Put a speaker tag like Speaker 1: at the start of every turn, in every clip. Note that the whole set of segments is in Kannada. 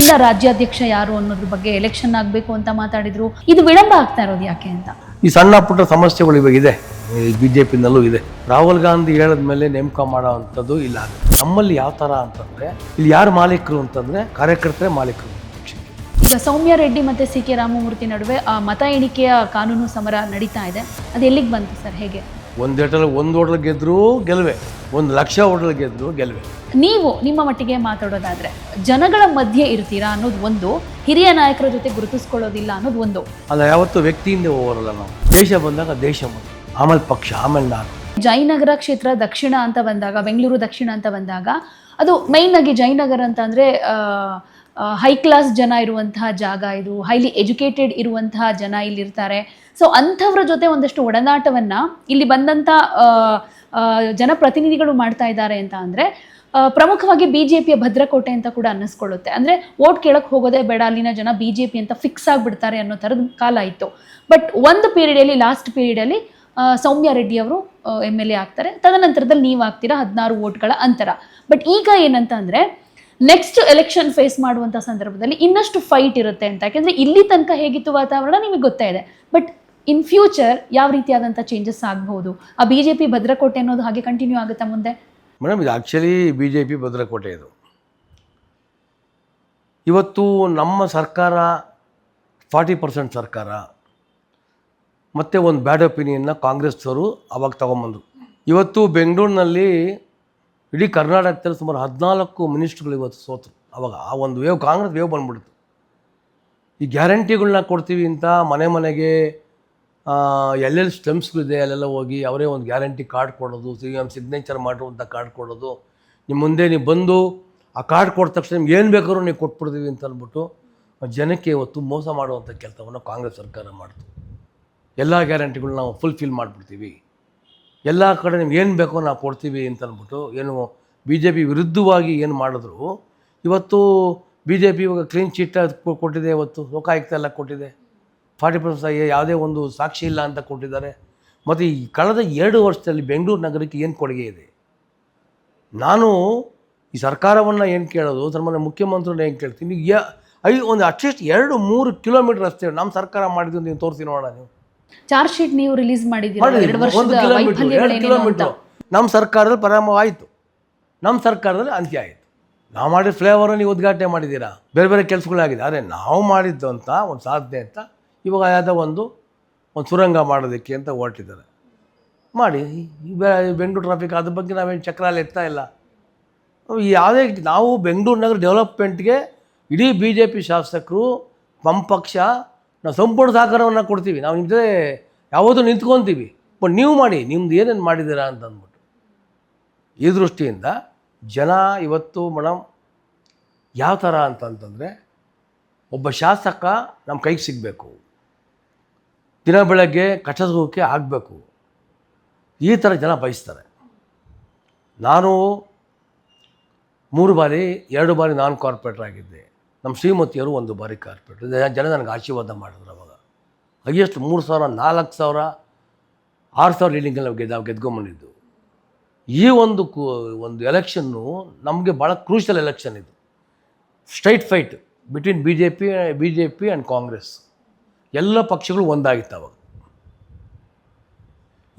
Speaker 1: ಮುಂದಿನ ರಾಜ್ಯಾಧ್ಯಕ್ಷ ಯಾರು ಅನ್ನೋದ್ರ ಬಗ್ಗೆ ಎಲೆಕ್ಷನ್ ಆಗಬೇಕು ಅಂತ ಮಾತಾಡಿದ್ರು. ಇದು ವಿಳಂಬ ಆಗ್ತಾ ಇರೋದು ಯಾಕೆ ಅಂತ?
Speaker 2: ಈ ಸಣ್ಣ ಪುಟ್ಟ ಸಮಸ್ಯೆಗಳು ಇವಾಗ ಇದೆ. ಬಿ ಜೆ ಪಿನಲ್ಲೂ ಇದೆ. ರಾಹುಲ್ ಗಾಂಧಿ ಹೇಳಿದ ಮೇಲೆ ನೇಮಕ ಮಾಡೋ ಅಂಥದ್ದು ಇಲ್ಲ. ನಮ್ಮಲ್ಲಿ ಯಾವ ಥರ ಅಂತಂದರೆ ಇಲ್ಲಿ ಯಾರು ಮಾಲೀಕರು ಅಂತಂದರೆ ಕಾರ್ಯಕರ್ತರೇ ಮಾಲೀಕರು.
Speaker 1: ಈಗ ಸೌಮ್ಯ ರೆಡ್ಡಿ ಮತ್ತೆ ಸಿ ಕೆ ರಾಮಮೂರ್ತಿ ನಡುವೆ ಆ ಮತ ಎಣಿಕೆಯ ಕಾನೂನು ಸಮರ ನಡೀತಾ ಇದೆ. ಅದು ಎಲ್ಲಿಗೆ ಬಂತು ಸರ್? ಹೇಗೆ?
Speaker 2: ಒಂದು ಏಟಲ್ಲಿ ಒಂದು ಓಟಲ್ ಗೆದ್ದರೂ ಗೆಲುವೆ ಒಂದು ಲಕ್ಷ ಓಟಲ್ ಗೆದ್ದರೂ ಗೆಲುವೆ.
Speaker 1: ನೀವು ನಿಮ್ಮ ಮಟ್ಟಿಗೆ ಮಾತಾಡೋದಾದ್ರೆ ಜನಗಳ ಮಧ್ಯೆ ಇರ್ತೀರಾ ಅನ್ನೋದು ಒಂದು ಹಿರಿಯ ನಾಯಕರ ಜೊತೆ ಗುರುತಿಸ್ಕೊಳ್ಳೋದಿಲ್ಲ ಅನ್ನೋದು ಒಂದು.
Speaker 2: ಅಲ್ಲ ಯಾವತ್ತೂ ವ್ಯಕ್ತಿಯಿಂದ ಹೋಗಲ್ಲ ನಾವು. ದೇಶ ಬಂದಾಗ ದೇಶ ಆಮೇಲೆ ಪಕ್ಷ ಆಮೇಲೆ ನಾನು
Speaker 1: ಜಯನಗರ ಕ್ಷೇತ್ರ ದಕ್ಷಿಣ ಅಂತ ಬಂದಾಗ ಬೆಂಗಳೂರು ದಕ್ಷಿಣ ಅಂತ ಬಂದಾಗ ಅದು ಮೈನ್ ಆಗಿ ಜಯನಗರ ಅಂತ ಅಂದ್ರೆ ಹೈ ಕ್ಲಾಸ್ ಜನ ಇರುವಂತಹ ಜಾಗ ಇದು ಹೈಲಿ ಎಜುಕೇಟೆಡ್ ಇರುವಂತಹ ಜನ ಇಲ್ಲಿ ಇರ್ತಾರೆ ಸೊ ಅಂಥವ್ರ ಜೊತೆ ಒಂದಷ್ಟು ಒಡನಾಟವನ್ನ ಇಲ್ಲಿ ಆ, ಜನಪ್ರತಿನಿಧಿಗಳು ಮಾಡ್ತಾ ಇದ್ದಾರೆ ಅಂತ ಅಂದರೆ ಪ್ರಮುಖವಾಗಿ ಬಿ ಜೆ ಪಿಯ ಭದ್ರಕೋಟೆ ಅಂತ ಕೂಡ ಅನ್ನಿಸ್ಕೊಳ್ಳುತ್ತೆ. ಅಂದ್ರೆ ವೋಟ್ ಕೇಳಕ್ಕೆ ಹೋಗೋದೇ ಬೇಡ ಅಲ್ಲಿನ ಜನ ಬಿ ಜೆ ಪಿ ಅಂತ ಫಿಕ್ಸ್ ಆಗಿಬಿಡ್ತಾರೆ ಅನ್ನೋ ಥರದ ಕಾಲ ಇತ್ತು. ಬಟ್ ಒಂದು ಪೀರಿಯಡಲ್ಲಿ ಲಾಸ್ಟ್ ಪೀರಿಯಡಲ್ಲಿ ಸೌಮ್ಯ ರೆಡ್ಡಿ ಅವರು ಎಂ ಎಲ್ ಎ ಆಗ್ತಾರೆ. ತದನಂತರದಲ್ಲಿ ನೀವು ಆಗ್ತೀರಾ ಹದಿನಾರು ವೋಟ್ಗಳ ಅಂತರ. ಬಟ್ ಈಗ ಏನಂತ ಅಂದ್ರೆ ನೆಕ್ಸ್ಟ್ ಎಲೆಕ್ಷನ್ ಫೇಸ್ ಮಾಡುವಂತ ಸಂದರ್ಭದಲ್ಲಿ ಇನ್ನಷ್ಟು ಫೈಟ್ ಇರುತ್ತೆ ಅಂತ. ಯಾಕೆಂದ್ರೆ ಇಲ್ಲಿ ತನಕ ಹೇಗಿತ್ತು ವಾತಾವರಣ ನಿಮಗೆ ಗೊತ್ತೇ ಇದೆ. ಬಟ್ ಇನ್ ಫ್ಯೂಚರ್ ಯಾವ ರೀತಿಯಾದಂಥ ಚೇಂಜಸ್ ಆಗಬಹುದು? ಆ ಬಿಜೆಪಿ ಭದ್ರಕೋಟೆ ಅನ್ನೋದು ಹಾಗೆ ಕಂಟಿನ್ಯೂ ಆಗುತ್ತಾ ಮುಂದೆ?
Speaker 2: ಮೇಡಮ್ ಇದು ಆ್ಯಕ್ಚುಲಿ ಬಿ ಜೆ ಪಿ ಭದ್ರಕೋಟೆ ಇದು. ಇವತ್ತು ನಮ್ಮ ಸರ್ಕಾರ ಫಾರ್ಟಿ ಪರ್ಸೆಂಟ್ ಸರ್ಕಾರ, ಮತ್ತು ಒಂದು ಬ್ಯಾಡ್ ಒಪಿನಿಯನ್ನ ಕಾಂಗ್ರೆಸ್ನವರು ಅವಾಗ ತೊಗೊಂಬಂದರು. ಇವತ್ತು ಬೆಂಗಳೂರಿನಲ್ಲಿ ಇಡೀ ಕರ್ನಾಟಕದಲ್ಲಿ ಸುಮಾರು ಹದಿನಾಲ್ಕು ಮಿನಿಸ್ಟ್ರುಗಳು ಇವತ್ತು ಸೋತರು. ಅವಾಗ ಆ ಒಂದು ವೇವ್ ಕಾಂಗ್ರೆಸ್ ವೇವ್ ಬಂದ್ಬಿಡ್ತು ಈ ಗ್ಯಾರಂಟಿಗಳನ್ನ ಕೊಡ್ತೀವಿ ಅಂತ ಮನೆ ಮನೆಗೆ ಎಲ್ಲೆಲ್ಲಿ ಸ್ಟೆಮ್ಸ್ಗಳಿದೆ, ಅಲ್ಲೆಲ್ಲ ಹೋಗಿ ಅವರೇ ಒಂದು ಗ್ಯಾರಂಟಿ ಕಾರ್ಡ್ ಕೊಡೋದು ಸಿ ಎಂ ಸಿಗ್ನೇಚರ್ ಮಾಡುವಂಥ ಕಾರ್ಡ್ ಕೊಡೋದು. ನಿಮ್ಮ ಮುಂದೆ ನೀವು ಬಂದು ಆ ಕಾರ್ಡ್ ಕೊಟ್ಟ ತಕ್ಷಣ ನಿಮ್ಗೆ ಏನು ಬೇಕಾದ್ರೂ ನೀವು ಕೊಟ್ಬಿಡ್ತೀವಿ ಅಂತ ಅಂದ್ಬಿಟ್ಟು ಜನಕ್ಕೆ ಇವತ್ತು ಮೋಸ ಮಾಡುವಂಥ ಕೆಲಸವನ್ನು ಕಾಂಗ್ರೆಸ್ ಸರ್ಕಾರ ಮಾಡ್ತು. ಎಲ್ಲ ಗ್ಯಾರಂಟಿಗಳನ್ನ ನಾವು ಫುಲ್ಫಿಲ್ ಮಾಡಿಬಿಡ್ತೀವಿ. ಎಲ್ಲ ಕಡೆ ನಿಮ್ಗೆ ಏನು ಬೇಕೋ ನಾವು ಕೊಡ್ತೀವಿ ಅಂತ ಅಂದ್ಬಿಟ್ಟು ಏನು ಬಿ ಜೆ ಪಿ ವಿರುದ್ಧವಾಗಿ ಏನು ಮಾಡಿದ್ರು. ಇವತ್ತು ಬಿ ಜೆ ಪಿ ಇವಾಗ ಕ್ಲೀನ್ ಚೀಟ್ ಕೊಟ್ಟಿದೆ ಇವತ್ತು, ಲೋಕಾಯುಕ್ತ ಎಲ್ಲ ಕೊಟ್ಟಿದೆ. ಫಾರ್ಟಿ ಪರ್ಸೆಂಟ್ ಯಾವುದೇ ಒಂದು ಸಾಕ್ಷಿ ಇಲ್ಲ ಅಂತ ಕೊಟ್ಟಿದ್ದಾರೆ. ಮತ್ತು ಈ ಕಳೆದ ಎರಡು ವರ್ಷದಲ್ಲಿ ಬೆಂಗಳೂರು ನಗರಕ್ಕೆ ಏನು ಕೊಡುಗೆ ಇದೆ? ನಾನು ಈ ಸರ್ಕಾರವನ್ನು ಏನು ಕೇಳೋದು ಸನ್ಮಾನ್ಯ ಮುಖ್ಯಮಂತ್ರಿನ ಏನು ಕೇಳ್ತೀನಿ? ಯ ಐ ಒಂದು ಅಟ್ಲೀಸ್ಟ್ ಎರಡು ಮೂರು ಕಿಲೋಮೀಟ್ರ್ ರಸ್ತೆ ನಮ್ಮ ಸರ್ಕಾರ ಮಾಡಿದ್ದು ನೀವು ತೋರಿಸಿ ನೋಡೋಣ ನೀವು.
Speaker 1: ಚಾರ್ಜ್ ಶೀಟ್ ನೀವು ರಿಲೀಸ್ ಮಾಡಿದ್ದೀರಾ?
Speaker 2: ಮಾಡಿದ್ದೀವಿ.
Speaker 1: ಎರಡು
Speaker 2: ಒಂದು
Speaker 1: ವರ್ಷದ
Speaker 2: ಕಿಲೋಮೀಟರ್ ಎರಡು
Speaker 1: ವೈಫಲ್ಯಗಳೇನೇನು ಅಂತ.
Speaker 2: ಕಿಲೋಮೀಟರ್. ನಮ್ಮ ಸರ್ಕಾರದಲ್ಲಿ ಪರಿಣಾಮ ಆಯಿತು ನಮ್ಮ ಸರ್ಕಾರದಲ್ಲಿ ಅಂತ್ಯ ಆಯಿತು. ನಾವು ಮಾಡಿದ ಫ್ಲೇವರ್ ನೀವು ಉದ್ಘಾಟನೆ ಮಾಡಿದ್ದೀರಾ? ಬೇರೆ ಬೇರೆ ಕೆಲಸಗಳಾಗಿದೆ. ಆದರೆ ನಾವು ಮಾಡಿದ್ದು ಅಂತ ಒಂದು ಸಾಧನೆ ಅಂತ ಇವಾಗ ಯಾವುದೋ ಒಂದು ಒಂದು ಸುರಂಗ ಮಾಡೋದಕ್ಕೆ ಅಂತ ಹೊರಟಿದ್ದಾರೆ. ಮಾಡಿ ಈ ಬೆ- ಬೆಂಗಳೂರು ಟ್ರಾಫಿಕ್ ಅದ್ರ ಬಗ್ಗೆ ನಾವೇನು ಚಕ್ರಾಲ ಎತ್ತಾ ಇಲ್ಲ. ಯಾವುದೇ ನಾವು ಬೆಂಗಳೂರು ನಗರ ಡೆವಲಪ್ಮೆಂಟ್ಗೆ ಇಡೀ ಬಿ ಜೆ ಪಿ ಶಾಸಕರು ಪಂಪಕ್ಷ ಪಕ್ಷ ನಾವು ಸಂಪೂರ್ಣ ಸಹಕಾರವನ್ನು ಕೊಡ್ತೀವಿ. ನಾವು ನಿಮ್ಮ ಯಾವತ್ತೂ ನಿಂತ್ಕೊತೀವಿ. ಬಟ್ ನೀವು ಮಾಡಿ, ನಿಮ್ದು ಏನೇನು ಮಾಡಿದ್ದೀರಾ ಅಂತ ಅಂದ್ಬಿಟ್ಟು ಈ ದೃಷ್ಟಿಯಿಂದ ಜನ ಇವತ್ತು ಮೇಡಮ್ ಯಾವ ಥರ ಅಂತಂತಂದರೆ ಒಬ್ಬ ಶಾಸಕ ನಮ್ಮ ಕೈಗೆ ಸಿಗಬೇಕು. ದಿನ ಬೆಳಗ್ಗೆ ಕಟ್ಟೋದಕ್ಕೆ ಆಗಬೇಕು. ಈ ಥರ ಜನ ಬಯಸ್ತಾರೆ. ನಾನು ಮೂರು ಬಾರಿ, ಎರಡು ಬಾರಿ ನಾನ್ ಕಾರ್ಪೊರೇಟರ್ ಆಗಿದ್ದೆ. ನಮ್ಮ ಶ್ರೀಮತಿಯವರು ಒಂದು ಬಾರಿ ಕಾರ್ಪೆಟ್ ಜನ ನನಗೆ ಆಶೀರ್ವಾದ ಮಾಡಿದ್ರು ಅವಾಗ. ಹೈಯೆಸ್ಟ್ ಮೂರು ಸಾವಿರ, ನಾಲ್ಕು ಸಾವಿರ, ಆರು ಸಾವಿರ ಲೀಡಿಂಗಲ್ಲಿ ನಾವು ಗೆದ್ದು, ಗೆದ್ಕೊಂಬಂದಿದ್ದು. ಈ ಒಂದು ಕು, ಒಂದು ಎಲೆಕ್ಷನ್ನು ನಮಗೆ ಭಾಳ ಕ್ರೂಷಲ್ ಎಲೆಕ್ಷನ್ ಇದು. Straight fight between B J P B J P and Congress. ಎಲ್ಲ ಪಕ್ಷಗಳು ಒಂದಾಗಿತ್ತು ಅವಾಗ.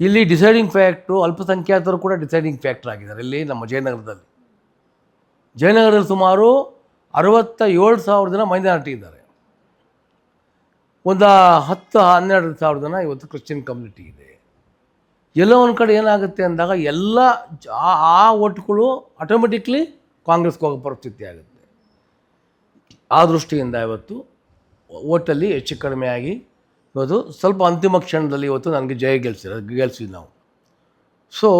Speaker 2: ಇಲ್ಲಿ ಡಿಸೈಡಿಂಗ್ ಫ್ಯಾಕ್ಟ್ರು, ಅಲ್ಪಸಂಖ್ಯಾತರು ಕೂಡ ಡಿಸೈಡಿಂಗ್ ಫ್ಯಾಕ್ಟ್ರ್ ಆಗಿದ್ದಾರೆ. ಇಲ್ಲಿ ನಮ್ಮ ಜಯನಗರದಲ್ಲಿ. ಜಯನಗರದಲ್ಲಿ ಸುಮಾರು ಅರವತ್ತ ಏಳು ಸಾವಿರ ಜನ ಮೈನಾರಿಟಿ ಇದ್ದಾರೆ ಒಂದು ಹತ್ತು ಹನ್ನೆರಡು ಸಾವಿರ ಜನ ಇವತ್ತು ಕ್ರಿಶ್ಚಿಯನ್ ಕಮ್ಯುನಿಟಿ ಇದೆ. ಎಲ್ಲೋ ಒಂದು ಕಡೆ ಏನಾಗುತ್ತೆ ಅಂದಾಗ ಎಲ್ಲ ಆ- ಓಟ್ಗಳು ಆಟೋಮೆಟಿಕ್ಲಿ ಕಾಂಗ್ರೆಸ್ಗೆ ಹೋಗೋ ಪರಿಸ್ಥಿತಿ ಆಗುತ್ತೆ. ಆ ದೃಷ್ಟಿಯಿಂದ ಇವತ್ತು ಓಟಲ್ಲಿ ಹೆಚ್ಚು ಕಡಿಮೆ ಆಗಿ ಇವತ್ತು ಸ್ವಲ್ಪ ಅಂತಿಮ ಕ್ಷಣದಲ್ಲಿ ಇವತ್ತು ನನಗೆ ಜಯ ಗೆಲ್ಸಿರ ಗೆಲ್ಸಿದ್ವಿ ನಾವು. ಸೊ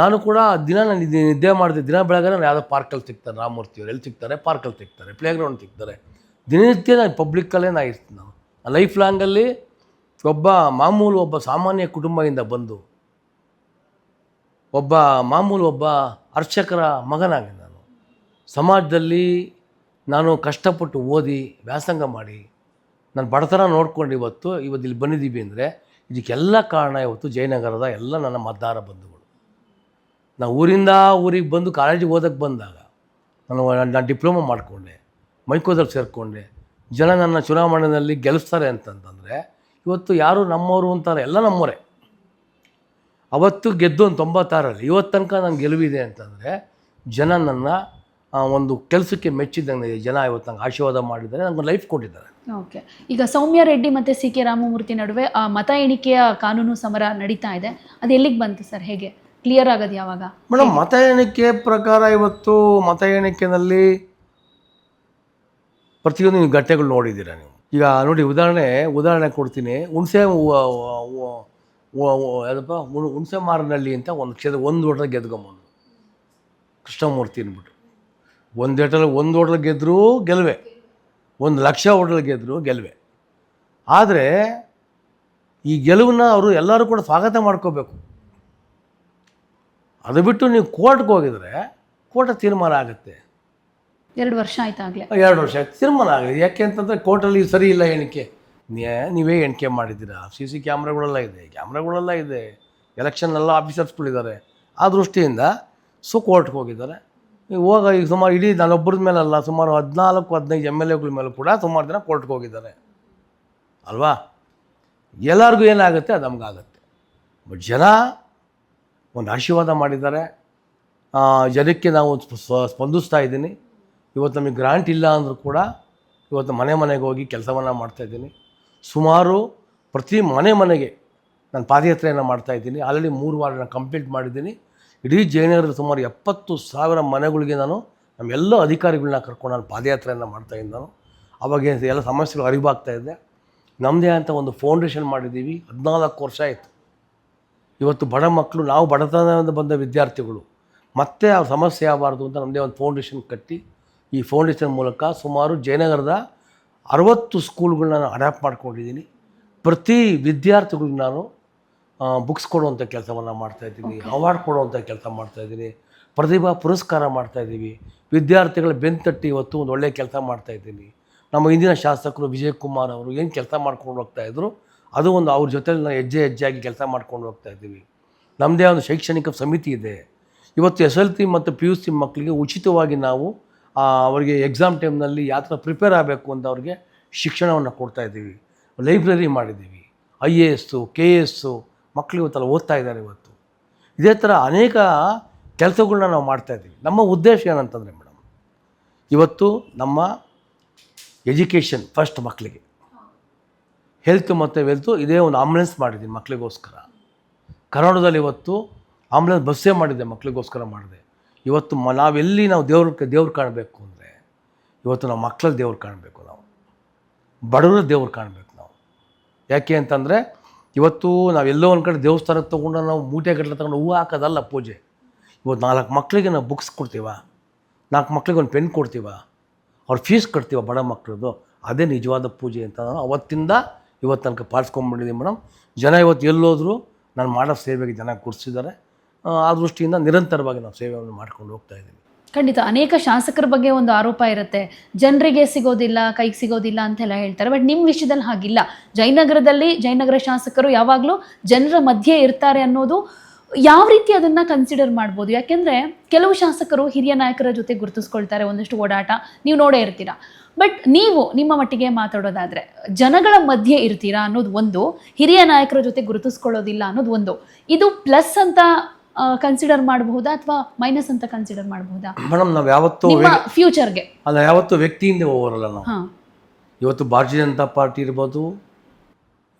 Speaker 2: ನಾನು ಕೂಡ ದಿನ ನಾನು ನಿದ್ದೆ ಮಾಡಿದೆ, ದಿನ ಬೆಳಗ್ಗೆ ನಾನು ಯಾವುದೋ ಪಾರ್ಕಲ್ಲಿ ಸಿಗ್ತಾರೆ ರಾಮಮೂರ್ತಿಯವರು ಎಲ್ಲಿ ಸಿಗ್ತಾರೆ? ಪಾರ್ಕಲ್ಲಿ ಸಿಗ್ತಾರೆ. ಪ್ಲೇಗ್ರೌಂಡ್ ಸಿಗ್ತಾರೆ. ದಿನನಿತ್ಯ ನಾನು ಪಬ್ಲಿಕ್ಕಲ್ಲೇ ನಾನು ಇರ್ತೀನಿ ನಾನು. ಲೈಫ್ ಲಾಂಗಲ್ಲಿ ಒಬ್ಬ ಮಾಮೂಲು ಒಬ್ಬ ಸಾಮಾನ್ಯ ಕುಟುಂಬದಿಂದ ಬಂದು ಒಬ್ಬ ಮಾಮೂಲು ಒಬ್ಬ ಅರ್ಚಕರ ಮಗನಾಗಿ ನಾನು ಸಮಾಜದಲ್ಲಿ ನಾನು ಕಷ್ಟಪಟ್ಟು ಓದಿ ವ್ಯಾಸಂಗ ಮಾಡಿ ನಾನು ಬಡತನ ನೋಡ್ಕೊಂಡು ಇವತ್ತು ಇವತ್ತು ಇಲ್ಲಿ ಬಂದಿದ್ದೀವಿ ಅಂದರೆ ಇದಕ್ಕೆಲ್ಲ ಕಾರಣ ಇವತ್ತು ಜಯನಗರದ ಎಲ್ಲ ನನ್ನ ಮತದಾರ ಬಂಧುಗಳು. ನಾವು ಊರಿಂದ ಊರಿಗೆ ಬಂದು ಕಾಲೇಜಿಗೆ ಓದಕ್ಕೆ ಬಂದಾಗ ನಾನು ನಾನು ಡಿಪ್ಲೊಮಾ ಮಾಡಿಕೊಂಡೆ ಮೈಕೋದಲ್ಲಿ ಸೇರಿಕೊಂಡೆ. ಜನ ನನ್ನ ಚುನಾವಣೆಯಲ್ಲಿ ಗೆಲ್ಲಿಸ್ತಾರೆ ಅಂತಂತಂದರೆ ಇವತ್ತು ಯಾರು ನಮ್ಮವರು ಅಂತಾರೆ, ಎಲ್ಲ ನಮ್ಮವರೇ. ಅವತ್ತು ಗೆದ್ದು ಒಂದು ತೊಂಬತ್ತಾರಲ್ಲಿ, ಇವತ್ತು ತನಕ ನಂಗೆ ಗೆಲುವಿದೆ ಅಂತಂದರೆ ಜನ ನನ್ನ ಒಂದು ಕೆಲಸಕ್ಕೆ ಮೆಚ್ಚಿದ್ದಂಗೆ ಜನ ಇವತ್ತು ನಂಗೆ ಆಶೀರ್ವಾದ ಮಾಡಿದ್ದಾರೆ ನಂಗೆ ಲೈಫ್ ಕೊಟ್ಟಿದ್ದಾರೆ.
Speaker 1: ಓಕೆ. ಈಗ ಸೌಮ್ಯ ರೆಡ್ಡಿ ಮತ್ತು ಸಿ ಕೆ ರಾಮಮೂರ್ತಿ ನಡುವೆ ಮತ ಎಣಿಕೆಯ ಕಾನೂನು ಸಮರ ನಡೀತಾ ಇದೆ. ಅದು ಎಲ್ಲಿಗೆ ಬಂತು ಸರ್, ಹೇಗೆ? ಕ್ಲಿಯರ್ ಆಗೋದು ಯಾವಾಗ?
Speaker 2: ಮೇಡಮ್ ಮತ ಎಣಿಕೆ ಪ್ರಕಾರ ಇವತ್ತು ಮತ ಎಣಿಕೆನಲ್ಲಿ ಪ್ರತಿಯೊಂದು ನೀವು ಘಟ್ಟೆಗಳು ನೋಡಿದ್ದೀರಾ ನೀವು? ಈಗ ನೋಡಿ, ಉದಾಹರಣೆ ಉದಾಹರಣೆ ಕೊಡ್ತೀನಿ. ಹುಣಸೆ ಯಾವ್ದಪ್ಪ? ಹುಣ್- ಹುಣಸೆ ಮಾರನಹಳ್ಳಿ ಅಂತ ಒಂದು ಕ್ಷೇತ್ರ, ಒಂದು ಓಟದ ಗೆದ್ಕೊಂಬಂದು ಕೃಷ್ಣಮೂರ್ತಿ ಅಂದ್ಬಿಟ್ಟು ಒಂದು ಏಟಲ್ಲಿ ಒಂದು ಓಟಲ್ ಗೆದ್ದರೂ ಗೆಲುವೆ. ಒಂದು ಲಕ್ಷ ಓಟಲ್ ಗೆದ್ದರೂ ಗೆಲುವೆ. ಆದರೆ ಈ ಗೆಲುವನ್ನ ಅವರು ಎಲ್ಲರೂ ಕೂಡ ಸ್ವಾಗತ ಮಾಡ್ಕೋಬೇಕು. ಅದು ಬಿಟ್ಟು ನೀವು ಕೋರ್ಟ್ಗೆ ಹೋಗಿದ್ರೆ ಕೋರ್ಟ್ ತೀರ್ಮಾನ ಆಗುತ್ತೆ.
Speaker 1: ಎರಡು ವರ್ಷ ಆಯ್ತಾಗಲೇ.
Speaker 2: ಎರಡು ವರ್ಷ ಆಯ್ತು. ತೀರ್ಮಾನ ಆಗಲಿ ಯಾಕೆ ಅಂತಂದರೆ ಕೋರ್ಟಲ್ಲಿ ಸರಿ ಇಲ್ಲ ಎಣಿಕೆ. ನೀವೇ ಎಣಿಕೆ ಮಾಡಿದ್ದೀರಾ? ಸಿ ಸಿ ಕ್ಯಾಮ್ರಾಗಳೆಲ್ಲ ಇದೆ. ಕ್ಯಾಮ್ರಾಗಳೆಲ್ಲ ಇದೆ. ಎಲೆಕ್ಷನ್ ಎಲ್ಲ ಆಫೀಸರ್ಸ್ಗಳಿದ್ದಾರೆ. ಆ ದೃಷ್ಟಿಯಿಂದ ಸೊ ಕೋರ್ಟ್ಗೆ ಹೋಗಿದ್ದಾರೆ. ನೀವು ಹೋಗ ಈಗ ಸುಮಾರು ಇಡೀ ನಾನೊಬ್ಬರದ ಮೇಲಲ್ಲ ಸುಮಾರು ಹದಿನಾಲ್ಕು ಹದಿನೈದು ಎಂ ಎಲ್ ಎಗಳ ಮೇಲೆ ಕೂಡ ಸುಮಾರು ಜನ ಕೋರ್ಟ್ಗೆ ಹೋಗಿದ್ದಾರೆ. ಅಲ್ವಾ? ಎಲ್ಲರಿಗೂ ಏನಾಗುತ್ತೆ? ಅದು ನಮಗಾಗುತ್ತೆ. ಬಟ್ ಜನ ಒಂದು ಆಶೀರ್ವಾದ ಮಾಡಿದ್ದಾರೆ. ಜನಕ್ಕೆ ನಾವು ಸ್ಪ- ಸ್ಪಂದಿಸ್ತಾ ಇದ್ದೀನಿ. ಇವತ್ತು ನಮಗೆ ಗ್ರಾಂಟ್ ಇಲ್ಲ ಅಂದರೂ ಕೂಡ ಇವತ್ತು ಮನೆ ಮನೆಗೆ ಹೋಗಿ ಕೆಲಸವನ್ನು ಮಾಡ್ತಾಯಿದ್ದೀನಿ ಸುಮಾರು ಪ್ರತಿ ಮನೆ ಮನೆಗೆ ನಾನು ಪಾದಯಾತ್ರೆಯನ್ನು ಮಾಡ್ತಾಯಿದ್ದೀನಿ ಆಲ್ರೆಡಿ ಮೂರು ವಾರ ನಾನು ಕಂಪ್ಲೀಟ್ ಮಾಡಿದ್ದೀನಿ. ಇಡೀ ಜಯನಗರದ ಸುಮಾರು ಎಪ್ಪತ್ತು ಸಾವಿರ ಮನೆಗಳಿಗೆ ನಾನು ನಮ್ಮೆಲ್ಲ ಅಧಿಕಾರಿಗಳನ್ನ ಕರ್ಕೊಂಡು ನಾನು ಪಾದಯಾತ್ರೆಯನ್ನು ಮಾಡ್ತಾಯಿದ್ದೀನಿ ನಾನು. ಅವಾಗ ಎಲ್ಲ ಸಮಸ್ಯೆಗಳು ಅರಿವಾಗ್ತಾ ಇದೆ. ನಮ್ಮದೇ ಅಂತ ಒಂದು ಫೌಂಡೇಶನ್ ಮಾಡಿದ್ದೀವಿ. ಹದಿನಾಲ್ಕು ವರ್ಷ ಆಯಿತು. ಇವತ್ತು ಬಡ ಮಕ್ಕಳು ನಾವು ಬಡತನದಿಂದ ಬಂದ ವಿದ್ಯಾರ್ಥಿಗಳು ಮತ್ತೆ ಆ ಸಮಸ್ಯೆ ಆಗಬಾರ್ದು ಅಂತ ನಮ್ಮದೇ ಒಂದು ಫೌಂಡೇಶನ್ ಕಟ್ಟಿ ಈ ಫೌಂಡೇಶನ್ ಮೂಲಕ ಸುಮಾರು ಜಯನಗರದ ಅರವತ್ತು ಸ್ಕೂಲ್ಗಳನ್ನ ನಾನು ಅಡಾಪ್ಟ್ ಮಾಡ್ಕೊಂಡಿದ್ದೀನಿ. ಪ್ರತಿ ವಿದ್ಯಾರ್ಥಿಗಳಿಗೆ ನಾನು ಬುಕ್ಸ್ ಕೊಡುವಂಥ ಕೆಲಸವನ್ನು ಮಾಡ್ತಾಯಿದ್ದೀನಿ ಅವಾರ್ಡ್ ಕೊಡುವಂಥ ಕೆಲಸ ಮಾಡ್ತಾಯಿದ್ದೀನಿ ಪ್ರತಿಭಾ ಪುರಸ್ಕಾರ ಮಾಡ್ತಾಯಿದ್ದೀವಿ ವಿದ್ಯಾರ್ಥಿಗಳ ಬೆಂತಟ್ಟಿ ಇವತ್ತು ಒಂದು ಒಳ್ಳೆಯ ಕೆಲಸ ಮಾಡ್ತಾಯಿದ್ದೀನಿ ನಮ್ಮ ಹಿಂದಿನ ಶಾಸಕರು ವಿಜಯ್ ಕುಮಾರ್ ಅವರು ಏನು ಕೆಲಸ ಮಾಡ್ಕೊಂಡು ಹೋಗ್ತಾಯಿದ್ರು ಅದು ಒಂದು ಅವ್ರ ಜೊತೆಲಿ ನಾವು ಹೆಜ್ಜೆ ಹೆಜ್ಜೆಯಾಗಿ ಕೆಲಸ ಮಾಡ್ಕೊಂಡು ಹೋಗ್ತಾ ಇದ್ದೀವಿ. ನಮ್ಮದೇ ಒಂದು ಶೈಕ್ಷಣಿಕ ಸಮಿತಿ ಇದೆ. ಇವತ್ತು ಎಸ್ ಎಲ್ ಸಿ ಮತ್ತು ಪಿ ಯು ಸಿ ಮಕ್ಕಳಿಗೆ ಉಚಿತವಾಗಿ ನಾವು ಅವರಿಗೆ ಎಕ್ಸಾಮ್ ಟೈಮ್ನಲ್ಲಿ ಯಾವ ಥರ ಪ್ರಿಪೇರ್ ಆಗಬೇಕು ಅಂತ ಅವ್ರಿಗೆ ಶಿಕ್ಷಣವನ್ನು ಕೊಡ್ತಾ ಇದ್ದೀವಿ. ಲೈಬ್ರರಿ ಮಾಡಿದ್ದೀವಿ. I A S K A S ಮಕ್ಕಳು ಇವತ್ತೆಲ್ಲ ಓದ್ತಾ ಇದ್ದಾರೆ ಇವತ್ತು. ಇದೇ ಥರ ಅನೇಕ ಕೆಲಸಗಳನ್ನ ನಾವು ಮಾಡ್ತಾ ಇದ್ದೀವಿ. ನಮ್ಮ ಉದ್ದೇಶ ಏನಂತಂದರೆ ಮೇಡಮ್, ಇವತ್ತು ನಮ್ಮ ಎಜುಕೇಷನ್ ಫಸ್ಟ್ ಮಕ್ಕಳಿಗೆ. ಹೆಲ್ತ್ ಮತ್ತು ವೆಲ್ತು ಇದೇ ಒಂದು ಆಂಬುಲೆನ್ಸ್ ಮಾಡಿದ್ದೀನಿ ಮಕ್ಕಳಿಗೋಸ್ಕರ ಕನ್ನಡದಲ್ಲಿ ಇವತ್ತು ಆಂಬುಲೆನ್ಸ್ ಬಸ್ಸೇ ಮಾಡಿದ್ದೆ ಮಕ್ಕಳಿಗೋಸ್ಕರ ಮಾಡಿದೆ. ಇವತ್ತು ಮ, ನಾವೆಲ್ಲಿ ನಾವು ದೇವ್ರ ದೇವ್ರು ಕಾಣಬೇಕು ಅಂದರೆ, ಇವತ್ತು ನಾವು ಮಕ್ಕಳಲ್ಲಿ ದೇವ್ರು ಕಾಣಬೇಕು ನಾವು. ಬಡವರ ದೇವ್ರು ಕಾಣಬೇಕು ನಾವು. ಯಾಕೆ ಅಂತಂದರೆ, ಇವತ್ತು ನಾವು ಎಲ್ಲೋ ಒಂದು ಕಡೆ ದೇವಸ್ಥಾನಕ್ಕೆ ತೊಗೊಂಡು ನಾವು ಮೂಟೆ ಗಟ್ಟಲೆ ತಗೊಂಡು ಹೂವು ಹಾಕೋದಲ್ಲ ಪೂಜೆ. ಇವತ್ತು ನಾಲ್ಕು ಮಕ್ಕಳಿಗೆ ನಾವು ಬುಕ್ಸ್ ಕೊಡ್ತೀವ, ನಾಲ್ಕು ಮಕ್ಕಳಿಗೆ ಒಂದು ಪೆನ್ ಕೊಡ್ತೀವ, ಅವ್ರ ಫೀಸ್ ಕಟ್ತೀವ ಬಡ ಮಕ್ಕಳದು ಅದೇ ನಿಜವಾದ ಪೂಜೆ ಅಂತ ನಾನು ಅವತ್ತಿಂದ ಇವತ್ತು ತನಕ ಪಾಲಿಸ್ಕೊಂಬಿಟ್ಟಿದ್ದೀನಿ ಮೇಡಮ್. ಜನ ಇವತ್ತು ಎಲ್ಲೋದ್ರು ನಾನು ಮಾಡೋ ಸೇವೆಗೆ ಜನ ಕೂರಿಸಿದ್ದಾರೆ. ಆ, ದೃಷ್ಟಿಯಿಂದ ನಿರಂತರವಾಗಿ ನಾವು ಸೇವೆಯನ್ನು ಮಾಡ್ಕೊಂಡು ಹೋಗ್ತಾ ಇದ್ದೀವಿ.
Speaker 1: ಖಂಡಿತ ಅನೇಕ ಶಾಸಕರ ಬಗ್ಗೆ ಒಂದು ಆರೋಪ ಇರುತ್ತೆ. ಜನರಿಗೆ ಸಿಗೋದಿಲ್ಲ ಕೈಗೆ ಸಿಗೋದಿಲ್ಲ ಅಂತೆಲ್ಲ ಹೇಳ್ತಾರೆ. ಬಟ್ ನಿಮ್ಮ ವಿಷಯದಲ್ಲಿ ಹಾಗಿಲ್ಲ. ಜಯನಗರದಲ್ಲಿ ಜಯನಗರ ಶಾಸಕರು ಯಾವಾಗಲೂ ಜನರ ಮಧ್ಯೆ ಇರ್ತಾರೆ ಅನ್ನೋದು ಯಾವ ರೀತಿ ಅದನ್ನ ಕನ್ಸಿಡರ್ ಮಾಡ್ಬೋದು? ಯಾಕೆಂದ್ರೆ ಕೆಲವು ಶಾಸಕರು ಹಿರಿಯ ನಾಯಕರ ಜೊತೆ ಗುರುತಿಸ್ಕೊಳ್ತಾರೆ ಒಂದಷ್ಟು ಓಡಾಟ. ನೀವು ನೋಡೇ ಇರ್ತೀರಾ. ಬಟ್ ನೀವು ನಿಮ್ಮ ಮಟ್ಟಿಗೆ ಮಾತಾಡೋದಾದ್ರೆ ಜನಗಳ ಮಧ್ಯೆ ಇರ್ತೀರಾ ಅನ್ನೋದು ಒಂದು ಹಿರಿಯ ನಾಯಕರ ಜೊತೆ ಗುರುತಿಸ್ಕೊಳ್ಳೋದಿಲ್ಲ ಅನ್ನೋದು ಒಂದು. ಇದು ಪ್ಲಸ್ ಅಂತ ಕನ್ಸಿಡರ್ ಮಾಡಬಹುದಾ ಅಥವಾ ಮೈನಸ್ ಅಂತ ಕನ್ಸಿಡರ್ ಮಾಡಬಹುದಾ?
Speaker 2: ಮೇಡಮ್ ನಾವು ಯಾವತ್ತೂ
Speaker 1: ಫ್ಯೂಚರ್ಗೆ
Speaker 2: ಅಲ್ಲ ಯಾವತ್ತೂ ವ್ಯಕ್ತಿಯಿಂದ ಹೋಗೋರಲ್ಲ ನಾವು. ಇವತ್ತು ಭಾರತೀಯ ಜನತಾ ಪಾರ್ಟಿ ಇರ್ಬೋದು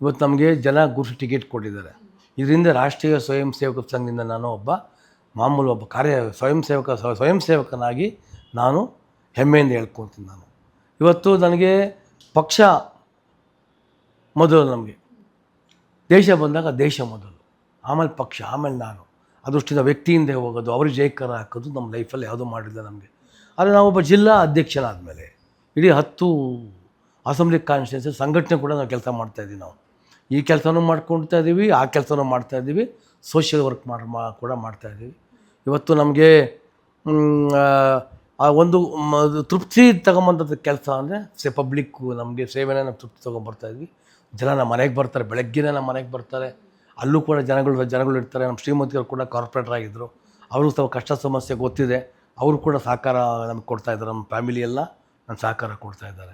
Speaker 2: ಇವತ್ತು ನಮಗೆ ಜನ ಗುರುತು ಟಿಕೆಟ್ ಕೊಟ್ಟಿದ್ದಾರೆ. ಇದರಿಂದ ರಾಷ್ಟ್ರೀಯ ಸ್ವಯಂ ಸೇವಕ ಸಂಘದಿಂದ ನಾನು ಒಬ್ಬ ಮಾಮೂಲು ಒಬ್ಬ ಕಾರ್ಯ ಸ್ವಯಂ ಸೇವಕ ಸ್ವಯಂ ಸೇವಕನಾಗಿ ನಾನು ಹೆಮ್ಮೆಯಿಂದ ಹೇಳ್ಕೊತೀನಿ ನಾನು. ಇವತ್ತು ನನಗೆ ಪಕ್ಷ ಮೊದಲು ನಮಗೆ. ದೇಶ ಬಂದಾಗ ದೇಶ ಮೊದಲು. ಆಮೇಲೆ ಪಕ್ಷ, ಆಮೇಲೆ ನಾನು. ಅದೃಷ್ಟಿಂದ ವ್ಯಕ್ತಿಯಿಂದ ಹೋಗೋದು, ಅವರು ಜಯಕರ ಹಾಕೋದು ನಮ್ಮ ಲೈಫಲ್ಲಿ ಯಾವುದೂ ಮಾಡಿಲ್ಲ ನಮಗೆ. ಆದರೆ ನಾವೊಬ್ಬ ಜಿಲ್ಲಾ ಅಧ್ಯಕ್ಷನಾದ ಮೇಲೆ ಇಡೀ ಹತ್ತು ಅಸೆಂಬ್ಲಿ ಕಾನ್ಸ್ಟಿಟ್ಯೂನ್ಸಿ ಸಂಘಟನೆ ಕೂಡ ನಾವು ಕೆಲಸ ಮಾಡ್ತಾಯಿದ್ದೀವಿ ನಾವು. ಈ ಕೆಲಸನೂ ಮಾಡ್ಕೊಳ್ತಾ ಇದ್ದೀವಿ, ಆ ಕೆಲಸನೂ ಮಾಡ್ತಾ ಇದ್ದೀವಿ ಸೋಷಿಯಲ್ ವರ್ಕ್ ಮಾಡಿ ಮಾ, ಕೂಡ ಮಾಡ್ತಾಯಿದ್ದೀವಿ ಇವತ್ತು ನಮಗೆ ಆ ಒಂದು ತೃಪ್ತಿ ತಗೊಂಬಂಥದ್ದು ಕೆಲಸ ಅಂದರೆ, ಸೆ ಪಬ್ಲಿಕ್ಕು ನಮಗೆ ಸೇವೆನೇ ನಾವು ತೃಪ್ತಿ ತೊಗೊಂಬರ್ತಾ ಇದ್ವಿ. ಜನ ನಮ್ಮ ಮನೆಗೆ ಬರ್ತಾರೆ, ಬೆಳಗ್ಗೆನೇ ನಮ್ಮ ಮನೆಗೆ ಬರ್ತಾರೆ. ಅಲ್ಲೂ ಕೂಡ ಜನಗಳು ಜನಗಳು ಇರ್ತಾರೆ. ನಮ್ಮ ಶ್ರೀಮತಿಯವರು ಕೂಡ ಕಾರ್ಪೊರೇಟರ್ ಆಗಿದ್ದರು ಅವರು ಸ್ವಲ್ಪ ಕಷ್ಟ ಸಮಸ್ಯೆ ಗೊತ್ತಿದೆ. ಅವರು ಕೂಡ ಸಹಕಾರ ನಮ್ಗೆ ಕೊಡ್ತಾ ಇದ್ದಾರೆ. ನಮ್ಮ ಫ್ಯಾಮಿಲಿ ಎಲ್ಲ ನನ್ನ ಸಹಕಾರ ಕೊಡ್ತಾ ಇದ್ದಾರೆ.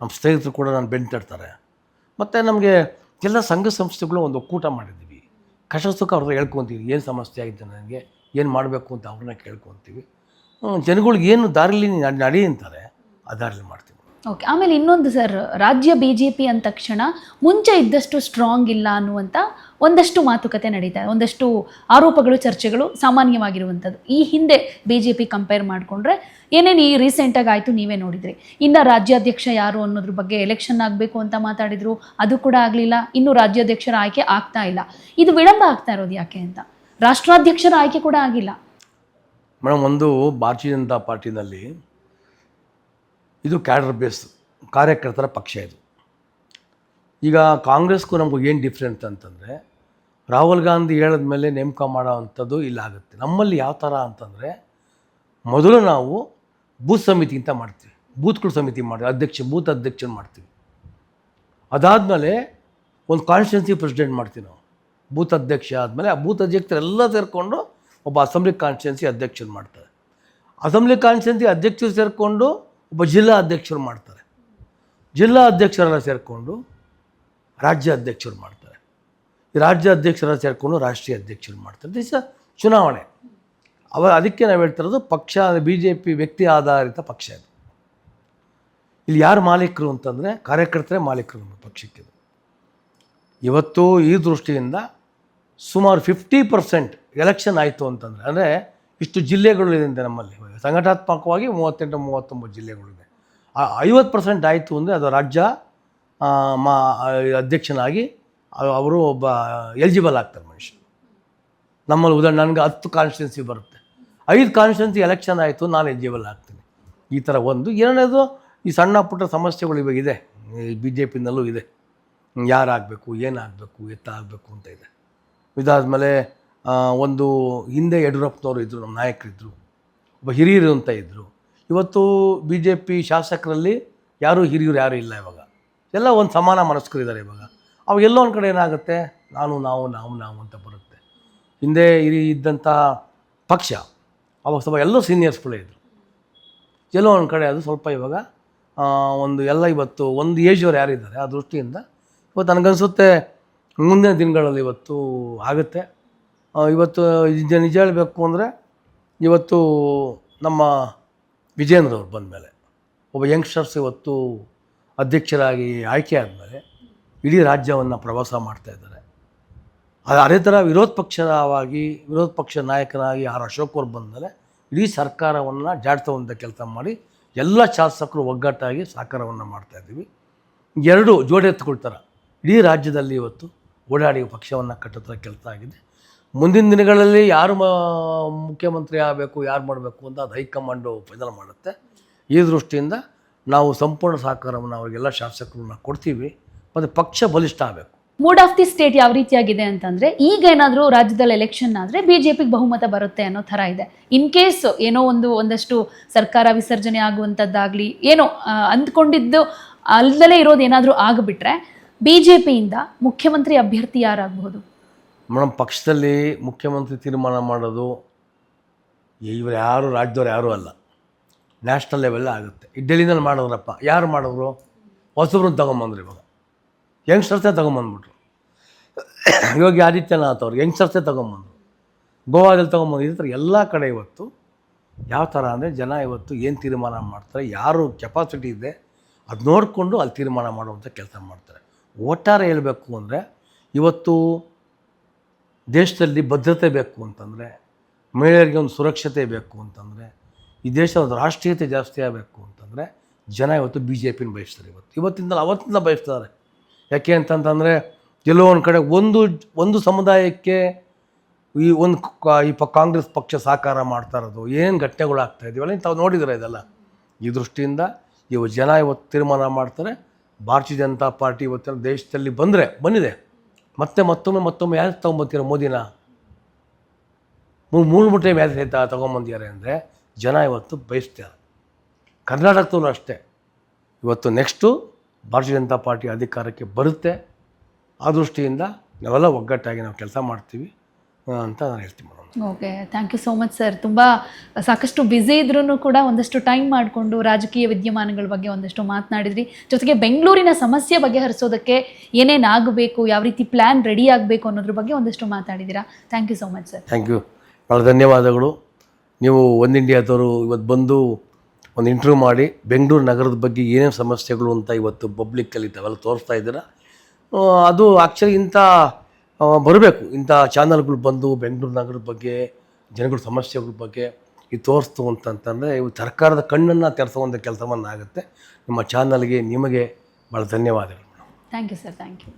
Speaker 2: ನಮ್ಮ ಸ್ನೇಹಿತರು ಕೂಡ ನಾನು ಬೆನ್ನು ತಡ್ತಾರೆ ಮತ್ತು ನಮಗೆ ಎಲ್ಲ ಸಂಘ ಸಂಸ್ಥೆಗಳು ಒಂದು ಒಕ್ಕೂಟ ಮಾಡಿದ್ದೀವಿ ಕಷ್ಟ ಸುಖ ಅವ್ರದ್ದು ಹೇಳ್ಕೊತೀವಿ. ಏನು ಸಮಸ್ಯೆ ಆಗಿದೆ ನನಗೆ? ಏನು ಮಾಡಬೇಕು ಅಂತ ಅವ್ರನ್ನ ಕೇಳ್ಕೊತೀವಿ. ಜನಗಳಿಗೆ ಏನು ದಾರಿಲಿ ನಡ್- ಅಂತಾರೆ ಆ ದಾರಿಲಿ ಮಾಡ್ತೀವಿ.
Speaker 1: ಓಕೆ ಆಮೇಲೆ ಇನ್ನೊಂದು ಸರ್, ರಾಜ್ಯ ಬಿ ಜೆ ಪಿ ಅಂದ ತಕ್ಷಣ ಮುಂಚೆ ಇದ್ದಷ್ಟು ಸ್ಟ್ರಾಂಗ್ ಇಲ್ಲ ಅನ್ನುವಂಥ ಒಂದಷ್ಟು ಮಾತುಕತೆ ನಡೀತಾ ಇದೆ. ಒಂದಷ್ಟು ಆರೋಪಗಳು, ಚರ್ಚೆಗಳು ಸಾಮಾನ್ಯವಾಗಿರುವಂಥದ್ದು. ಈ ಹಿಂದೆ ಬಿ ಜೆ ಪಿ ಕಂಪೇರ್ ಮಾಡಿಕೊಂಡ್ರೆ ಏನೇನು ಈ ರೀಸೆಂಟಾಗಿ ಆಯಿತು ನೀವೇ ನೋಡಿದ್ರಿ. ಇನ್ನು ರಾಜ್ಯಾಧ್ಯಕ್ಷ ಯಾರು ಅನ್ನೋದ್ರ ಬಗ್ಗೆ ಎಲೆಕ್ಷನ್ ಆಗಬೇಕು ಅಂತ ಮಾತಾಡಿದ್ರು, ಅದು ಕೂಡ ಆಗಲಿಲ್ಲ. ಇನ್ನೂ ರಾಜ್ಯಾಧ್ಯಕ್ಷರ ಆಯ್ಕೆ ಆಗ್ತಾ ಇಲ್ಲ. ಇದು ವಿಳಂಬ ಆಗ್ತಾ ಇರೋದು ಯಾಕೆ ಅಂತ? ರಾಷ್ಟ್ರಾಧ್ಯಕ್ಷರ ಆಯ್ಕೆ ಕೂಡ ಆಗಿಲ್ಲ.
Speaker 2: ಮೇಡಮ್, ಒಂದು ಭಾರತೀಯ ಜನತಾ ಪಾರ್ಟಿನಲ್ಲಿ ಇದು ಕ್ಯಾಡರ್ ಬೇಸ್ ಕಾರ್ಯಕರ್ತರ ಪಕ್ಷ ಇದು. ಈಗ ಕಾಂಗ್ರೆಸ್ಗೂ ನಮಗೂ ಏನು ಡಿಫ್ರೆಂಟ್ ಅಂತಂದರೆ, ರಾಹುಲ್ ಗಾಂಧಿ ಹೇಳಿದ ಮೇಲೆ ನೇಮಕ ಮಾಡೋ ಅಂಥದ್ದು ಇಲ್ಲ ಆಗುತ್ತೆ. ನಮ್ಮಲ್ಲಿ ಯಾವ ಥರ ಅಂತಂದರೆ, ಮೊದಲು ನಾವು ಬೂತ್ ಸಮಿತಿ ಅಂತ ಮಾಡ್ತೀವಿ. ಬೂತ್ಗಳ ಸಮಿತಿ ಮಾಡ್ತೀವಿ ಅಧ್ಯಕ್ಷ, ಬೂತ್ ಅಧ್ಯಕ್ಷನ ಮಾಡ್ತೀವಿ. ಅದಾದಮೇಲೆ ಒಂದು ಕಾನ್ಸ್ಟಿಟ್ಯೂನ್ಸಿ ಪ್ರೆಸಿಡೆಂಟ್ ಮಾಡ್ತೀವಿ ನಾವು. ಬೂತ್ ಅಧ್ಯಕ್ಷ ಆದಮೇಲೆ ಆ ಬೂತ್ ಅಧ್ಯಕ್ಷರೆಲ್ಲ ಸೇರಿಕೊಂಡು ಒಬ್ಬ ಅಸೆಂಬ್ಲಿ ಕಾನ್ಸ್ಟಿಟ್ಯೂನ್ಸಿ ಅಧ್ಯಕ್ಷರು ಮಾಡ್ತಾರೆ. ಅಸೆಂಬ್ಲಿ ಕಾನ್ಸ್ಟಿಟ್ಯೂನ್ಸಿ ಅಧ್ಯಕ್ಷರು ಸೇರಿಕೊಂಡು ಒಬ್ಬ ಜಿಲ್ಲಾ ಅಧ್ಯಕ್ಷರು ಮಾಡ್ತಾರೆ. ಜಿಲ್ಲಾ ಅಧ್ಯಕ್ಷರೆಲ್ಲ ಸೇರಿಕೊಂಡು ರಾಜ್ಯ ಅಧ್ಯಕ್ಷರು ಮಾಡ್ತಾರೆ. ರಾಜ್ಯ ಅಧ್ಯಕ್ಷರನ್ನು ಸೇರಿಕೊಂಡು ರಾಷ್ಟ್ರೀಯ ಅಧ್ಯಕ್ಷರು ಮಾಡ್ತಾರೆ. ದಿಸ್ ಚುನಾವಣೆ. ಅವ ಅದಕ್ಕೆ ನಾವು ಹೇಳ್ತಿರೋದು ಪಕ್ಷ ಬಿ ಜೆ ಪಿ ವ್ಯಕ್ತಿ ಆಧಾರಿತ ಪಕ್ಷ ಇದು. ಇಲ್ಲಿ ಯಾರು ಮಾಲೀಕರು ಅಂತಂದರೆ ಕಾರ್ಯಕರ್ತರೇ ಮಾಲೀಕರು ನಮ್ಮ ಪಕ್ಷಕ್ಕೆ ಇದು. ಇವತ್ತು ಈ ದೃಷ್ಟಿಯಿಂದ ಸುಮಾರು ಫಿಫ್ಟಿ ಪರ್ಸೆಂಟ್ ಎಲೆಕ್ಷನ್ ಆಯಿತು ಅಂತಂದರೆ, ಅಂದರೆ ಇಷ್ಟು ಜಿಲ್ಲೆಗಳು ಇದೆ ನಮ್ಮಲ್ಲಿ. ಸಂಘಟನಾತ್ಮಕವಾಗಿ ಮೂವತ್ತೆಂಟು, ಮೂವತ್ತೊಂಬತ್ತು ಜಿಲ್ಲೆಗಳಿದೆ ಐವತ್ತು ಪರ್ಸೆಂಟ್ ಆಯಿತು ಅಂದರೆ ಅದು ರಾಜ್ಯ ಮಾ, ಅಧ್ಯಕ್ಷನಾಗಿ ಅವರು ಒಬ್ಬ ಎಲಿಜಿಬಲ್ ಆಗ್ತಾರೆ ಮನುಷ್ಯ. ನಮ್ಮಲ್ಲಿ ಉದಾಹರಣೆ ನನಗೆ ಹತ್ತು ಕಾನ್ಸ್ಟಿಟ್ಯೂನ್ಸಿ ಬರುತ್ತೆ. ಐದು ಕಾನ್ಸ್ಟಿಟ್ಯೂನ್ಸಿ ಎಲೆಕ್ಷನ್ ಆಯಿತು, ನಾನು ಎಲಿಜಿಬಲ್ ಆಗ್ತೀನಿ. ಈ ಥರ ಒಂದು. ಎರಡನೇದು, ಈ ಸಣ್ಣ ಪುಟ್ಟ ಸಮಸ್ಯೆಗಳು ಇವಾಗ ಇದೆ. ಬಿ ಜೆ ಪಿನಲ್ಲೂ ಇದೆ ಯಾರಾಗಬೇಕು, ಏನಾಗಬೇಕು ಎತ್ತ ಆಗಬೇಕು ಅಂತ ಇದೆ. ಇದಾದಮೇಲೆ ಒಂದು ಹಿಂದೆ ಯಡಿಯೂರಪ್ಪನವರು ಇದ್ದರು ನಮ್ಮ ನಾಯಕರಿದ್ದರು ಒಬ್ಬ ಹಿರಿಯರು ಅಂತ ಇದ್ದರು ಇವತ್ತು ಬಿ ಜೆ ಪಿ ಶಾಸಕರಲ್ಲಿ ಯಾರೂ ಹಿರಿಯರು ಯಾರೂ ಇಲ್ಲ ಇವಾಗ. ಎಲ್ಲ ಒಂದು ಸಮಾನ ಮನಸ್ಕರಿದ್ದಾರೆ ಇವಾಗ. ಅವಾಗ ಎಲ್ಲೋ ಒಂದು ಕಡೆ ಏನಾಗುತ್ತೆ? ನಾನು, ನಾವು ನಾವು ನಾವು ಅಂತ ಬರುತ್ತೆ. ಹಿಂದೆ ಹಿರಿ ಇದ್ದಂಥ ಪಕ್ಷ, ಅವಾಗ ಸ್ವಲ್ಪ ಎಲ್ಲೋ ಸೀನಿಯರ್ಸ್ಗಳೇ ಇದ್ದರು ಎಲ್ಲೋ ಒಂದು ಕಡೆ ಅದು ಸ್ವಲ್ಪ ಇವಾಗ ಒಂದು ಎಲ್ಲ ಇವತ್ತು ಒಂದು ಏಜವ್ರು ಯಾರಿದ್ದಾರೆ, ಆ ದೃಷ್ಟಿಯಿಂದ ಇವತ್ತು ನನಗನ್ಸುತ್ತೆ ಮುಂದಿನ ದಿನಗಳಲ್ಲಿ ಇವತ್ತು ಆಗುತ್ತೆ. ಇವತ್ತು ನಿಜ ನಿಜ ಹೇಳಬೇಕು ಅಂದರೆ ಇವತ್ತು ನಮ್ಮ ವಿಜೇಂದ್ರ ಬಂದ ಬಂದಮೇಲೆ, ಒಬ್ಬ ಯಂಗ್ಸ್ಟರ್ಸ್ ಇವತ್ತು ಅಧ್ಯಕ್ಷರಾಗಿ ಆಯ್ಕೆ ಆದಮೇಲೆ ಇಡೀ ರಾಜ್ಯವನ್ನು ಪ್ರವಾಸ ಮಾಡ್ತಾಯಿದ್ದಾರೆ ಅದು ಅದೇ ಥರ ವಿರೋಧ ಪಕ್ಷವಾಗಿ, ವಿರೋಧ ಪಕ್ಷ ನಾಯಕನಾಗಿ ಆರ್ ಅಶೋಕ್ ಅವ್ರು ಬಂದಮೇಲೆ ಇಡೀ ಸರ್ಕಾರವನ್ನು ಜಾಡ್ತವಂತ ಕೆಲಸ ಮಾಡಿ ಎಲ್ಲ ಶಾಸಕರು ಒಗ್ಗಟ್ಟಾಗಿ ಸಹಕಾರವನ್ನು ಮಾಡ್ತಾಯಿದ್ದೀವಿ ಎರಡು ಜೋಡಿ ಎತ್ಕೊಳ್ತಾರೆ. ಇಡೀ ರಾಜ್ಯದಲ್ಲಿ ಇವತ್ತು ಓಡಾಡಿ ಪಕ್ಷವನ್ನು ಕಟ್ಟೋದ್ರ ಕೆಲಸ ಆಗಿದೆ. ಮುಂದಿನ ದಿನಗಳಲ್ಲಿ ಯಾರು ಮುಖ್ಯಮಂತ್ರಿ ಆಗಬೇಕು, ಯಾರು ಮಾಡಬೇಕು ಅಂತ ಅದು ಹೈಕಮಾಂಡು ಫೈನಲ್ ಮಾಡುತ್ತೆ. ಈ ದೃಷ್ಟಿಯಿಂದ ನಾವು ಸಂಪೂರ್ಣ ಸಹಕಾರವನ್ನು ಅವರಿಗೆಲ್ಲ ಶಾಸಕರನ್ನ ಕೊಡ್ತೀವಿ. ಮತ್ತು ಪಕ್ಷ ಬಲಿಷ್ಠ ಆಗಬೇಕು.
Speaker 1: ಮೂಡ್ ಆಫ್ ದಿ ಸ್ಟೇಟ್ ಯಾವ ರೀತಿಯಾಗಿದೆ ಅಂತಂದ್ರೆ, ಈಗ ಏನಾದರೂ ರಾಜ್ಯದಲ್ಲಿ ಎಲೆಕ್ಷನ್ ಆದರೆ ಬಿ ಜೆ ಪಿಗೆ ಬಹುಮತ ಬರುತ್ತೆ ಅನ್ನೋ ಥರ ಇದೆ. ಇನ್ ಕೇಸ್ ಏನೋ ಒಂದು ಒಂದಷ್ಟು ಸರ್ಕಾರ ವಿಸರ್ಜನೆ ಆಗುವಂಥದ್ದಾಗಲಿ ಏನೋ ಅಂದ್ಕೊಂಡಿದ್ದು ಅಲ್ಲದಲ್ಲೇ ಇರೋದು ಏನಾದರೂ ಆಗಿಬಿಟ್ರೆ ಬಿ ಜೆ ಪಿಯಿಂದ ಮುಖ್ಯಮಂತ್ರಿ ಅಭ್ಯರ್ಥಿ ಯಾರಾಗಬಹುದು?
Speaker 2: ಮೇಡಮ್, ಪಕ್ಷದಲ್ಲಿ ಮುಖ್ಯಮಂತ್ರಿ ತೀರ್ಮಾನ ಮಾಡೋದು ಇವರು ಯಾರು, ರಾಜ್ಯದವ್ರು ಯಾರೂ ಅಲ್ಲ. ನ್ಯಾಷನಲ್ ಲೆವೆಲ್ ಆಗುತ್ತೆ. ಈ ಡೆಲ್ಲಿನಲ್ಲಿ ಮಾಡಿದ್ರಪ್ಪ, ಯಾರು ಮಾಡಿದ್ರು? ಹೊಸಬ್ರನ್ನ ತೊಗೊಂಬಂದ್ರು ಇವಾಗ. ಯಂಗ್ಸ್ಟರ್ಸೇ ತೊಗೊಂಬಂದ್ಬಿಟ್ರು. ಯೋಗಿ ಆದಿತ್ಯನಾಥ್ ಅವ್ರು ಯಂಗ್ಸ್ಟರ್ಸೇ ತೊಗೊಂಬಂದ್ರು. ಗೋವಾದಲ್ಲಿ ತೊಗೊಂಬಂದು ಈ ಥರ ಎಲ್ಲ ಕಡೆ ಇವತ್ತು ಯಾವ ಥರ ಅಂದರೆ ಜನ ಇವತ್ತು ಏನು ತೀರ್ಮಾನ ಮಾಡ್ತಾರೆ, ಯಾರು ಕೆಪಾಸಿಟಿ ಇದೆ, ಅದು ನೋಡಿಕೊಂಡು ಅಲ್ಲಿ ತೀರ್ಮಾನ ಮಾಡುವಂಥ ಕೆಲಸ ಮಾಡ್ತಾರೆ. ಒಟ್ಟಾರೆ ಹೇಳಬೇಕು ಅಂದರೆ ಇವತ್ತು ದೇಶದಲ್ಲಿ ಭದ್ರತೆ ಬೇಕು ಅಂತಂದರೆ, ಮಹಿಳೆಯರಿಗೆ ಒಂದು ಸುರಕ್ಷತೆ ಬೇಕು ಅಂತಂದರೆ, ಈ ದೇಶದ ರಾಷ್ಟ್ರೀಯತೆ ಜಾಸ್ತಿ ಆಗಬೇಕು ಅಂತಂದರೆ, ಜನ ಇವತ್ತು ಬಿ ಜೆ ಪಿನ ಬಯಸ್ತಾರೆ ಇವತ್ತು. ಇವತ್ತಿಂದ ಅವತ್ತಿಂದ ಬಯಸ್ತಾರೆ. ಯಾಕೆ ಅಂತಂತಂದರೆ, ಎಲ್ಲೋ ಒಂದು ಕಡೆ ಒಂದು ಒಂದು ಸಮುದಾಯಕ್ಕೆ ಈ ಒಂದು ಈ ಪ, ಕಾಂಗ್ರೆಸ್ ಪಕ್ಷ ಸಹಕಾರ ಮಾಡ್ತಾ ಇರೋದು, ಏನು ಘಟನೆಗಳು ಆಗ್ತಾ ಇದೆಯಲ್ಲ ತಾವು ನೋಡಿದರೆ ಇದೆಲ್ಲ? ಈ ದೃಷ್ಟಿಯಿಂದ ಇವ ಜನ ಇವತ್ತು ತೀರ್ಮಾನ ಮಾಡ್ತಾರೆ, ಭಾರತೀಯ ಜನತಾ ಪಾರ್ಟಿ ಇವತ್ತೆಲ್ಲ ದೇಶದಲ್ಲಿ ಬಂದರೆ, ಬಂದಿದೆ. ಮತ್ತೆ ಮತ್ತೊಮ್ಮೆ ಮತ್ತೊಮ್ಮೆ ಯಾರು ತೊಗೊಂಬತ್ತೀರ ಮೋದಿನ? ಮೂರು ಮುಟ್ಟೆ ಮ್ಯಾಚ್ ಆಯ್ತಾ ತೊಗೊಂಬಂದಿದ್ದಾರೆ ಅಂದರೆ ಜನ ಇವತ್ತು ಬಯಸ್ತಾರೆ ಕರ್ನಾಟಕದಲ್ಲೂ ಅಷ್ಟೇ. ಇವತ್ತು ನೆಕ್ಸ್ಟು ಭಾರತೀಯ ಜನತಾ ಪಾರ್ಟಿ ಅಧಿಕಾರಕ್ಕೆ ಬರುತ್ತೆ. ಆ ದೃಷ್ಟಿಯಿಂದ ನಾವೆಲ್ಲ ಒಗ್ಗಟ್ಟಾಗಿ ನಾವು ಕೆಲಸ ಮಾಡ್ತೀವಿ. ಅಂತ ನಾನು ಹೇಳ್ತೀನಿ madam
Speaker 1: okay thank you so much sir ತುಂಬ ಸಾಕಷ್ಟು ಬ್ಯುಸಿ ಇದ್ರೂ ಕೂಡ ಒಂದಷ್ಟು ಟೈಮ್ ಮಾಡಿಕೊಂಡು ರಾಜಕೀಯ ವಿದ್ಯಮಾನಗಳ ಬಗ್ಗೆ ಒಂದಷ್ಟು ಮಾತನಾಡಿದ್ರಿ. ಜೊತೆಗೆ ಬೆಂಗಳೂರಿನ ಸಮಸ್ಯೆ ಬಗೆಹರಿಸೋದಕ್ಕೆ ಏನೇನು ಆಗಬೇಕು ಯಾವ ರೀತಿ ಪ್ಲ್ಯಾನ್ ರೆಡಿ ಆಗಬೇಕು ಅನ್ನೋದ್ರ ಬಗ್ಗೆ ಒಂದಷ್ಟು ಮಾತಾಡಿದ್ದೀರಾ thank you so much sir
Speaker 2: thank you ಭಾಳ ಧನ್ಯವಾದಗಳು. ನೀವು ಒಂದು ಇಂಡಿಯಾದವರು ಇವತ್ತು ಬಂದು ಒಂದು ಇಂಟರ್ವ್ಯೂ ಮಾಡಿ ಬೆಂಗಳೂರು ನಗರದ ಬಗ್ಗೆ ಏನೇನು ಸಮಸ್ಯೆಗಳು ಅಂತ ಇವತ್ತು ಪಬ್ಲಿಕ್ಕಲ್ಲಿ ತಾವೆಲ್ಲ ತೋರಿಸ್ತಾ ಇದ್ದೀರಾ? ಅದು ಆ್ಯಕ್ಚುಲಿ ಇಂಥ ಬರಬೇಕು. ಇಂಥ ಚಾನಲ್ಗಳು ಬಂದು ಬೆಂಗಳೂರು ನಗರದ ಬಗ್ಗೆ, ಜನಗಳ ಸಮಸ್ಯೆಗಳ ಬಗ್ಗೆ ಇದು ತೋರಿಸ್ತು ಅಂತಂತಂದರೆ ಇವು ಸರ್ಕಾರದ ಕಣ್ಣನ್ನು ತೆರೆಸುವಂಥ ಕೆಲಸವನ್ನು ಆಗುತ್ತೆ ನಿಮ್ಮ ಚಾನಲ್ಗೆ ನಿಮಗೆ ಭಾಳ ಧನ್ಯವಾದಗಳು.
Speaker 1: Thank you sir thank you